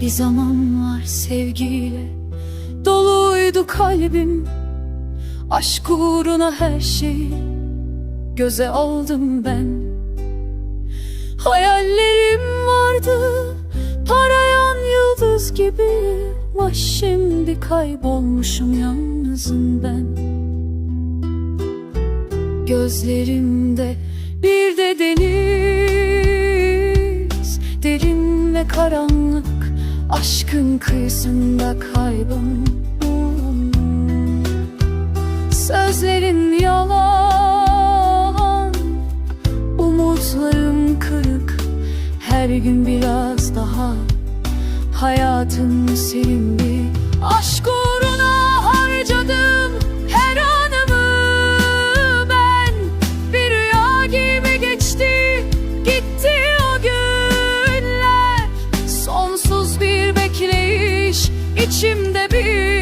Bir zamanlar sevgiyle. Doluydu kalbim Aşk uğruna her şeyi göze aldım ben. Hayallerim vardı parayan yıldız gibi. Ama şimdi kaybolmuşum yalnızım ben. Gözlerimde bir de deniz Derin ve karanlık aşkın kıyısında kayboldum Sözlerin yalan. Umutlarım kırık. Her gün biraz daha. Hayatım silindi Aşk uğruna içimde bir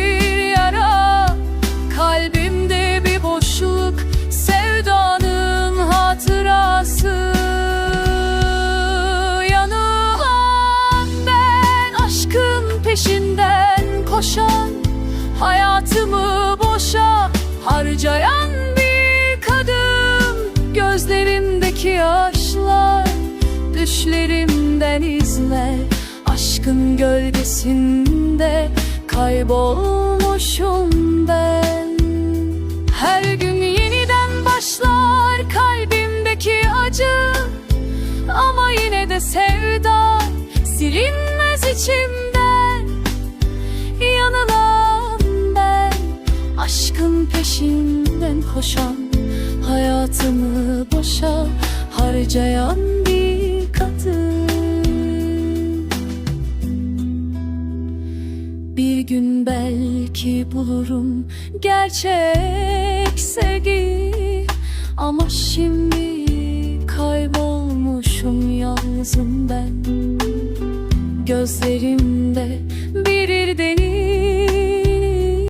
gölgesinde kaybolmuşum ben. Her gün yeniden başlar kalbimdeki acı Ama yine de sevda silinmez içimden. Yanılan ben aşkın peşinden koşan Hayatımı boşa harcayan bir Bir gün belki bulurum gerçek sevgi. Ama şimdi kaybolmuşum yalnızım ben. Gözlerimde